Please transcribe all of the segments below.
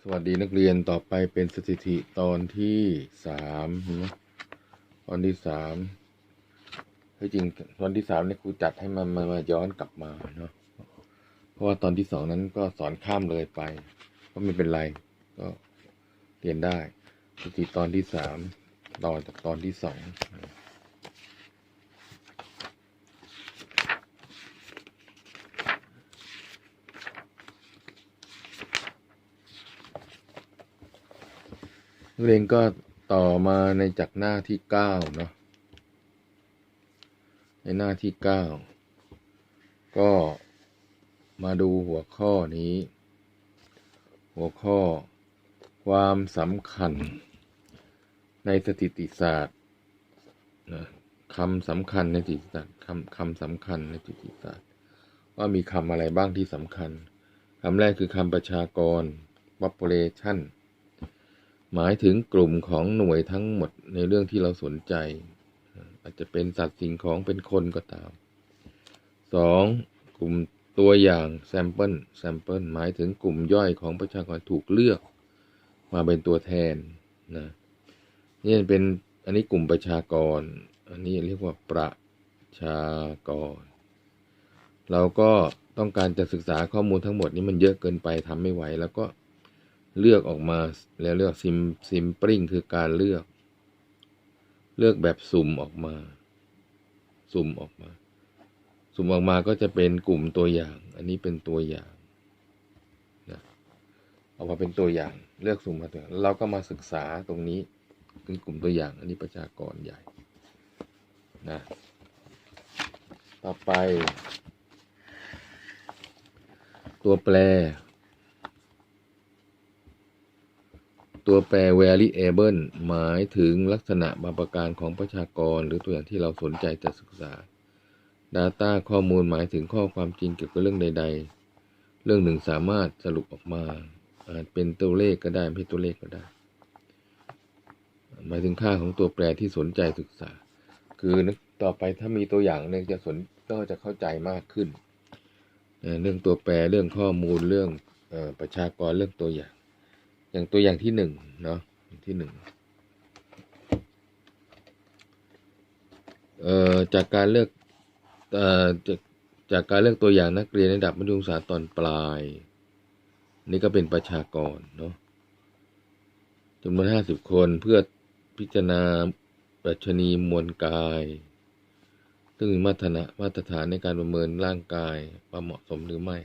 สวัสดีนักเรียนต่อไปเป็นสถิติตอนที่สามนะตอนที่สามที่จริงตอนที่สามเนี่ยครูจัดให้มันมามาย้อนกลับมาเนาะเพราะว่าตอนที่สองนั้นก็สอนข้ามเลยไป ก็ไม่เป็นไร ก็เรียนได้สถิติตอนที่สามต่อจากตอนที่สอง เรียนก็ต่อมาในจากหน้าที่เก้าเนาะในหน้าที่เก้าก็มาดูหัวข้อนี้ หัวข้อ ความสำคัญ ในสถิติศาสตร์นะคำสำคัญในสถิติศาสตร์คำคำสำคัญในสถิติศาสตร์ ว่ามีคำอะไรบ้างที่สำคัญคำแรกคือคำประชากร population หมายถึงกลุ่มของหน่วยทั้งหมดในเรื่องที่เราสนใจ อาจจะเป็นสัตว์สิ่งของเป็นคนก็ตามสองกลุ่มตัวอย่าง sample sample หมายถึงกลุ่มย่อยของประชากรถูกเลือก มาเป็นตัวแทนนะนี่เป็นอันนี้กลุ่มประชากร อันนี้เรียกว่าประชากร เราก็ต้องการจะศึกษาข้อมูลทั้งหมดนี้มันเยอะเกินไปทำไม่ไหวแล้วก็ เลือกออกมาแล้วเรียกซิมซิมปริงคือการเลือก เลือกแบบสุ่มออกมา สุ่มออกมา สุ่มออกมาก็จะเป็นกลุ่มตัวอย่าง อันนี้เป็นตัวอย่างนะออกมาเป็นตัวอย่าง เลือกสุ่มมาตัวอย่างเราก็มาศึกษาตรงนี้เป็นกลุ่มตัวอย่าง อันนี้ประชากรใหญ่นะต่อไป ตัวแปร ตัวแปร variable หมายถึงลักษณะบางประการของประชากร หรือตัวอย่างที่เราสนใจจะศึกษา Data ข้อมูลหมายถึงข้อความจริงเกี่ยวกับเรื่องใด ๆ เรื่องหนึ่งสามารถสรุปออกมา อาจเป็นตัวเลขก็ได้ไม่ใช่ตัวเลขก็ได้ หมายถึงค่าของตัวแปรที่สนใจศึกษา คือต่อไปถ้ามีตัวอย่างเนี่ยจะสนก็จะเข้าใจมากขึ้น เรื่องตัวแปรเรื่องข้อมูลเรื่องอประชากรเรื่องตัวอย่าง อย่างตัวอย่างที่หนึ่งเนาะอย่างที่หนึ่งเอ่อจากการเลือกเอ่อจากจากการเลือกตัวอย่างนักเรียนระดับมัธยมศึกษาตอนปลาย นี่ก็เป็นประชากรเนาะจำนวนห้าสิบคนเพื่อพิจารณาปรัชนีมวลกาย ซึ่งมีมาตรฐานมาตรฐานในการประเมินร่างกายว่าเหมาะสมหรือไม่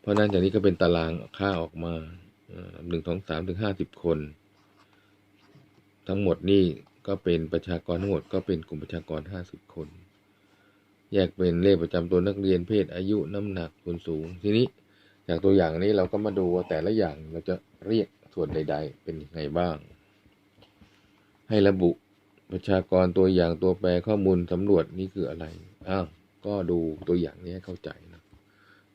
เพราะนั้นจากนี้ก็เป็นตารางค่าออกมา หนึ่งสองสามถึงห้าสิบคน ทั้งหมดนี่ก็เป็นประชากรทั้งหมดก็เป็นกลุ่มประชากรห้าสิบคน แยกเป็นเลขประจำตัวนักเรียนเพศอายุน้ำหนักส่วนสูง ทีนี้จากตัวอย่างนี้เราก็มาดูว่าแต่ละอย่างเราจะเรียกส่วนใด ๆ เป็นยังไงบ้าง ให้ระบุประชากรตัวอย่างตัวแปรข้อมูลสำรวจนี่คืออะไร อ้าว ก็ดูตัวอย่างนี้ให้เข้าใจนะ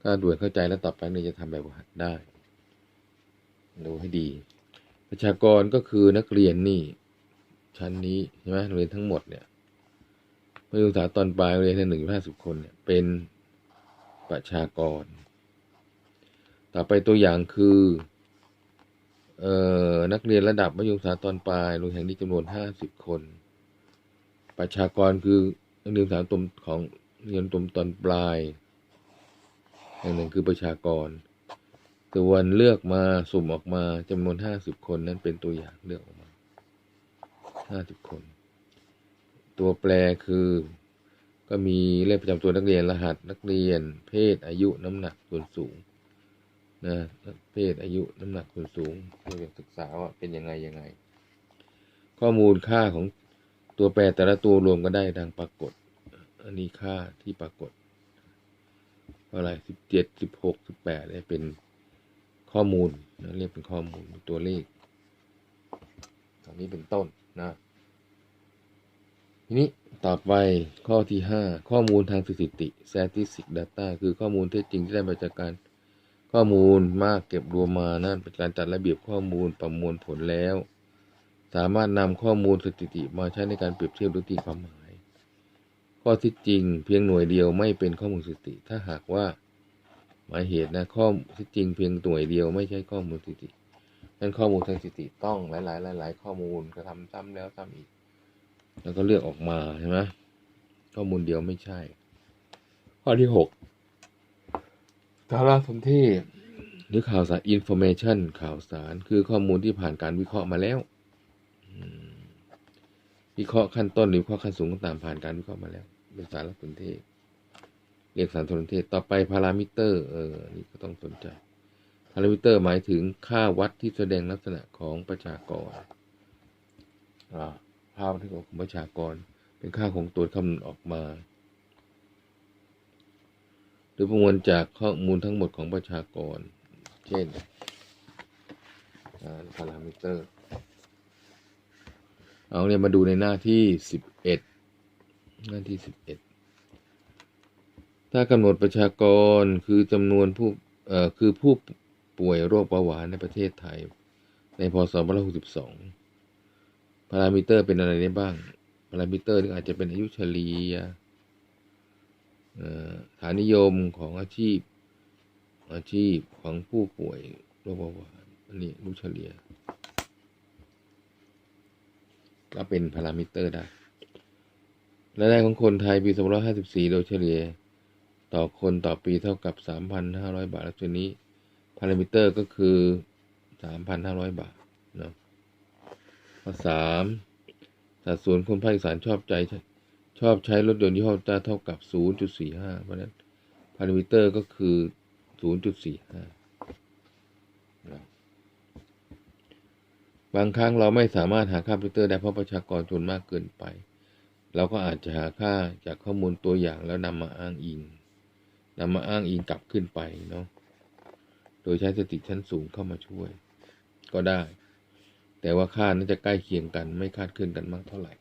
ถ้าดูให้เข้าใจแล้วต่อไปเนี่ยจะทำแบบฝึกหัดได้ ดูให้ดี ประชากรก็คือนักเรียนนี่ ชั้นนี้ใช่ไหมนักเรียนทั้งหมดเนี่ยนักศึกษาตอนปลายเรียนหนึ่งห้าสิบคนเนี่ยเป็นประชากร ต่อไปตัวอย่างคือเอ่อนักเรียนระดับมัธยมศึกษาตอนปลายโรงแห่งนี้จำนวนห้าสิบคน ประชากรคือนักเรียนศึกษาตมของเรียนตมตอนปลายอย่างหนึ่งคือประชากร ส่วนเลือกมาสุ่มออกมาจำนวนห้าสิบคนนั้นเป็นตัวอย่างเลือกออกมาห้าสิบคน ตัวแปรคือ ก็มีเลขประจำตัวนักเรียนรหัสนักเรียน เพศอายุน้ำหนักส่วนสูงนะเพศอายุน้ำหนักส่วนสูงเราจะศึกษาว่าเป็นยังไงยังไง ข้อมูลค่าของตัวแปรแต่ละตัวรวมกันได้ดังปรากฏ อันนี้ค่าที่ปรากฏอะไรสิบเจ็ดสิบหกสิบแปดเนี่ยเป็น ข้อมูลนะเรียกเป็นข้อมูลเป็นตัวเลขตอนนี้เป็นต้นนะทีนี้ต่อไปข้อที่ห้าข้อมูลทางสถิติ statistic data คือข้อมูลเท็จจริงที่ได้มาจากการข้อมูลมากเก็บรวมมานั่นเป็นการจัดระเบียบข้อมูลประมวลผลแล้ว สามารถนำข้อมูลสถิติมาใช้ในการเปรียบเทียบหรือตีความหมาย ข้อที่จริงเพียงหน่วยเดียวไม่เป็นข้อมูลสถิติ ถ้าหากว่า หมายเหตุนะข้อที่จริงเพียงหน่วยเดียวไม่ใช่ข้อมูลสถิตินั้นข้อมูลทางสถิติต้องหลาย ๆ หลาย ๆ ข้อมูลกระทำซ้ำแล้วซ้ำอีก แล้วก็เลือกออกมาใช่ไหมข้อมูลเดียวไม่ใช่ ข้อที่หกสารสนเทศหรือข่าวสาร information ข่าวสารคือข้อมูลที่ผ่านการวิเคราะห์มาแล้ววิเคราะห์ขั้นต้นหรือวิเคราะห์ขั้นสูงก็ตามผ่านการวิเคราะห์มาแล้วเป็นสารสนเทศ เรียกสารสนเทศต่อไปพารามิเตอร์เออนี่ก็ต้องสนใจพารามิเตอร์หมายถึงค่าวัดที่แสดงลักษณะของประชากรภาพที่ของประชากร เป็นค่าของตัวคำนวณออกมา หรือประมวลจากข้อมูลทั้งหมดของประชากร เช่นพารามิเตอร์ เอาเนี่ยมาดูในหน้าที่สิบเอ็ดหน้าที่สิบเอ็ด ถ้ากำหนดประชากรคือจำนวนผู้เอ่อคือผู้ป่วยโรคเบาหวานในประเทศไทย ในพศ2562พารามิเตอร์เป็นอะไรได้บ้าง พารามิเตอร์นี่อาจจะเป็นอายุเฉลี่ยเอ่อฐานนิยมของอาชีพ อาชีพของผู้ป่วยโรคเบาหวานอันนี้รู้เฉลี่ยก็เป็นพารามิเตอร์ได้รายได้ของคนไทยปี2554 โดยเฉลี่ย ต่อคนต่อปีเท่ากับ 3,500 บาท แล้วทีนี้พารามิเตอร์ก็คือ 3,500 บาทเนาะข้อสามสัดส่วนคนภาคอีสานชอบใจ ชอบใช้รถยนต์ยี่ห้อต้าเท่ากับ 0.45 เพราะนั้นพารามิเตอร์ก็คือ 0.45นะบางครั้งเราไม่สามารถหาค่าพารามิเตอร์ได้เพราะประชากรจนมากเกินไป เราก็อาจจะหาค่าจากข้อมูลตัวอย่างแล้วนำมาอ้างอิง นำมาอ้างอิงกลับขึ้นไปเนาะโดยใช้สติชั้นสูงเข้ามาช่วย ก็ได้ แต่ว่าค่านั้นจะใกล้เคียงกัน ไม่คาดเคลื่อนกันมากเท่าไหร่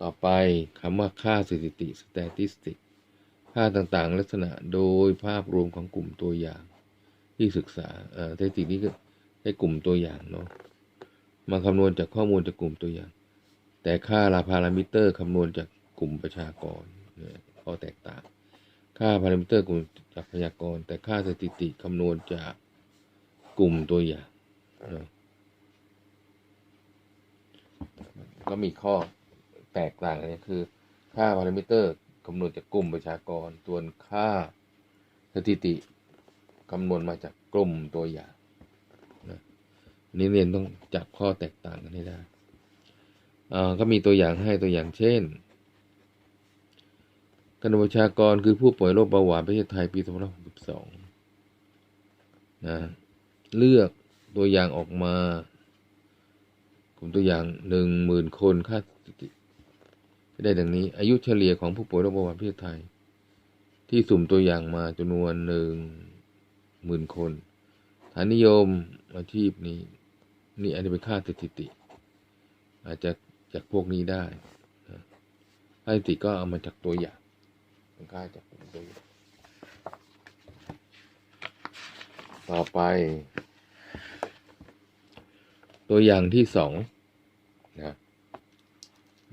ต่อไปคำว่าค่าสถิติ statistic ค่าต่างๆ ลักษณะโดยภาพรวมของกลุ่มตัวอย่าง ที่ศึกษาเอ่อสถิตินี้ก็ให้กลุ่มตัวอย่างเนาะมาคำนวณจากข้อมูลจากกลุ่มตัวอย่าง แต่ค่าลาพารามิเตอร์คำนวณจากกลุ่มประชากรเนี่ยข้อแตกต่าง ค่าพารามิเตอร์กลุ่มจากพยากรณ์ แต่ค่าสถิติคำนวณจากกลุ่มตัวอย่างก็มีข้อแตกต่างเนี่คือ ค่าพารามิเตอร์คำนวณจากกลุ่มประชากรส่วนค่าสถิติคำนวณมาจากกลุ่มตัวอย่างนะอันนี้เรียนต้องจับข้อแตกต่างกันให้ได้ก็มีตัวอย่างให้ตัวอย่างเช่น กนประชากรคือผู้ป่วยโรคเบาหวานประเทศไทยปี2562นะเลือกตัวอย่างออกมากลุ่มตัวอย่างหนึ่งหมื่นคนค่าสถิติได้ดังนี้ อายุเฉลี่ยของผู้ป่วยโรคเบาหวานประเทศไทย ที่สุ่มตัวอย่างมาจำนวนหนึ่งหมื่นคน ฐานนิยมอาชีพนี้ นี่อันนี้เป็นค่าสถิติ อาจจะจากพวกนี้ได้ค่าสถิติก็เอามาจากตัวอย่าง เป็นค่าจากตัวอย่างต่อไป ตัวอย่างที่สองนะ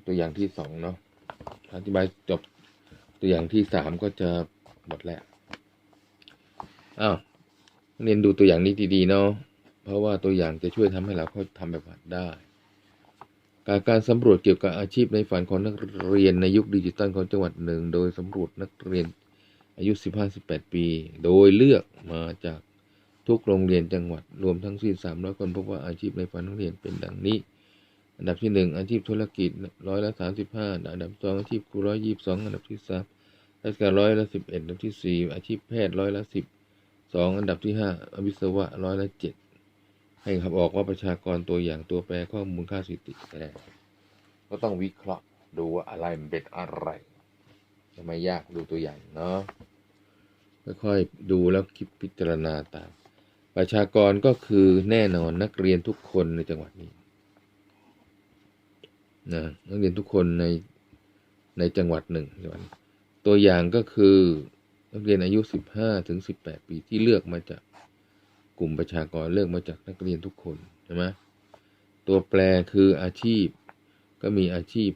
ตัวอย่างที่สองเนาะอธิบายจบตัวอย่างที่สามก็จะหมดแล้วอ้าวเรียนดูตัวอย่างนี้ดีๆเนาะเพราะว่าตัวอย่างจะช่วยทำให้เราเข้าทำแบบหัดได้ การการสำรวจเกี่ยวกับอาชีพในฝันของนักเรียนในยุคดิจิตอลของจังหวัดหนึ่ง โดยสำรวจนักเรียนอายุ 15-18 ปี โดยเลือกมาจากทุกโรงเรียนจังหวัดรวมทั้งสิ้น300 คนพบว่าอาชีพในฝันนักเรียนเป็นดังนี้ อันดับที่ 1 อาชีพธุรกิจร้อยละ35 อันดับสองอาชีพครูร้อยยี่สิบสองอันดับที่สามราชการร้อยละ11อันดับที่สี่อาชีพแพทย์ร้อยละ10สองอันดับที่ห้าวิศวะร้อยละ7 ให้ขับออกว่าประชากรตัวอย่างตัวแปรข้อมูลค่าสถิติแต่ก็ต้องวิเคราะห์ดูว่าอะไรมันเป็นอะไรจะไม่ยากดูตัวอย่างเนาะค่อยๆดูแล้วคิดพิจารณาตาม ประชากรก็คือแน่นอนนักเรียนทุกคนในจังหวัดนี้นะนักเรียนทุกคนในในจังหวัดหนึ่งจังหวัดตัวอย่างก็คือนักเรียนอายุ 15 ถึง 18 ปีที่เลือกมาจาก กลุ่มประชากรเลือกมาจากนักเรียนทุกคนใช่ไหมตัวแปรคืออาชีพก็มีอาชีพ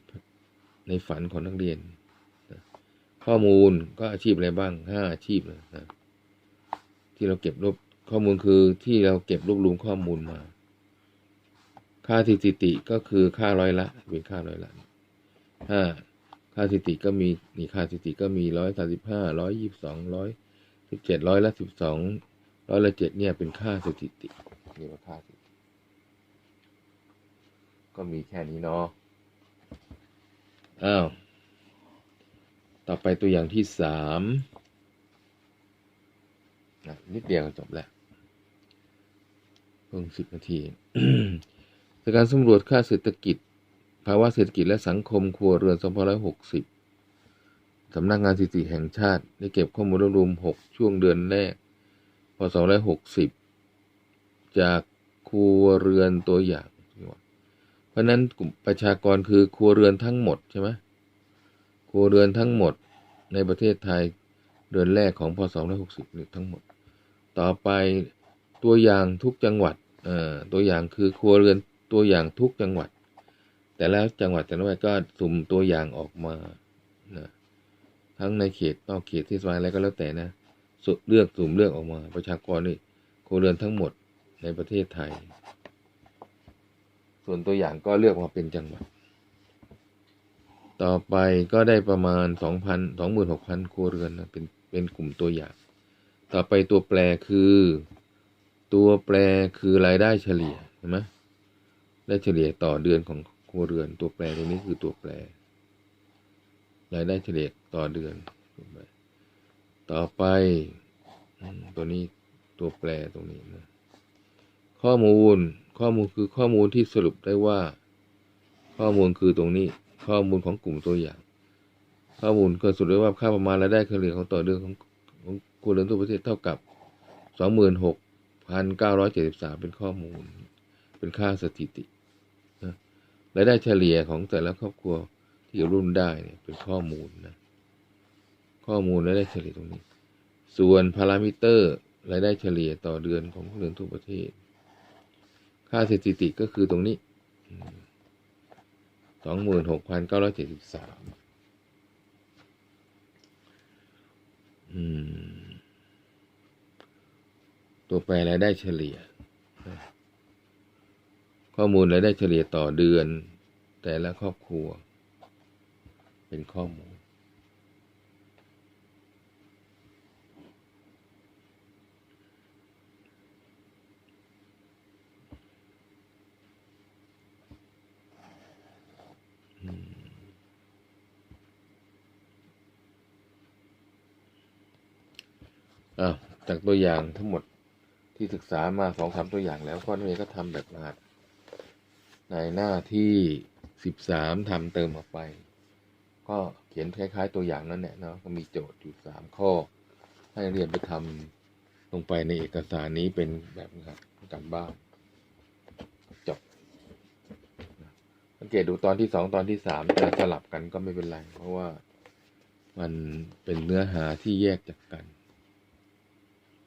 ในฝันของนักเรียน ข้อมูลก็อาชีพอะไรบ้างห้าอาชีพนะที่เราเก็บรวบข้อมูลคือที่เราเก็บรวบรวมข้อมูลมา ค่าสถิติก็คือค่าร้อยละเป็นค่าร้อยละห้าค่าสถิติก็มีนี่ค่าสถิติก็มีร้อยสาสิบห้าร้อยยี่สิบสองร้อยสิบเจ็ดร้อยละสิบสอง ร้อยละเจ็ดเนี่ยเป็นค่าสถิตินี่ว่าค่าสถิติ ก็มีแค่นี้เนาะอ้าวต่อไปตัวอย่างที่สามนะนิดเดียวก็จบแล้วเพิ่งสิบนาทีจากการสำรวจค่าเศรษฐกิจ ภาวะเศรษฐกิจและสังคมครัวเรือน2560สำนักงานสถิติแห่งชาติ ได้เก็บข้อมูลรวบรวม6 ช่วงเดือนแรก พศ260 จากครัวเรือนตัวอย่าง เพราะนั้นกลุ่มประชากรคือครัวเรือนทั้งหมดใช่ไหมครัวเรือนทั้งหมดในประเทศไทยเดือนแรกของพศ2560นี่ทั้งหมด ต่อไปตัวอย่างทุกจังหวัดอ่อตัวอย่างคือครัวเรือนตัวอย่างทุกจังหวัด แต่ละจังหวัดแต่ละจังหวัดก็สุ่มตัวอย่างออกมานะทั้งในเขตนอกเขตเทศบาลอะไรก็แล้วแต่นะ เลือกสุ่มเลือกออกมา ประชากรนี่ครัวเรือนทั้งหมดในประเทศไทย ส่วนตัวอย่างก็เลือกมาเป็นจังหวัด ต่อไปก็ได้ประมาณสองพันสองหมื่นหกพันครัวเรือนนะเป็นเป็นกลุ่มตัวอย่าง ต่อไปตัวแปรคือ ตัวแปรคือรายได้เฉลี่ยเห็นไหมได้เฉลี่ยต่อเดือนของครัวเรือน ตัวแปรตรงนี้คือตัวแปร รายได้เฉลี่ยต่อเดือน ต่อไป ตัวนี้ตัวแปรตรงนี้นะข้อมูลข้อมูลคือข้อมูลที่สรุปได้ว่า ข้อมูลคือตรงนี้ ข้อมูลของกลุ่มตัวอย่าง ข้อมูลก็สรุปได้ว่าค่าประมาณรายได้เฉลี่ยของต่อเดือนของของครัวเรือนทั่วประเทศเท่ากับสองหมื่นหกพันเก้าร้อยเจ็ดสิบสามเป็นข้อมูล เป็นค่าสถิตินะรายได้เฉลี่ยของแต่ละครอบครัวที่รุ่นได้เนี่ยเป็นข้อมูลนะ ข้อมูลรายได้เฉลี่ยตรงนี้ ส่วนพารามิเตอร์รายได้เฉลี่ยต่อเดือนของเรือนทั่วประเทศ ค่าสถิติก็คือตรงนี้สองหมื่นหกพันเก้าร้อยเจ็ดสิบสามตัวแปรรายได้เฉลี่ย ข้อมูลรายได้เฉลี่ยต่อเดือน แต่ละครอบครัว เป็นข้อมูล อะ จากตัวอย่างทั้งหมดที่ศึกษามาสองสามตัวอย่างแล้วก็นี่ก็ทำแบบรหัสในหน้าที่สิบสามทำเติมออกไป ก็เขียนคล้าย ๆ ตัวอย่างนั่นแหละเนาะก็มีโจทย์อยู่สามข้อ ให้เรียนไปทำลงไปในเอกสารนี้เป็นแบบนะครับการบ้านจบสังเกตดูตอนที่สองตอนที่สามจะสลับกันก็ไม่เป็นไร เพราะว่ามันเป็นเนื้อหาที่แยกจากกัน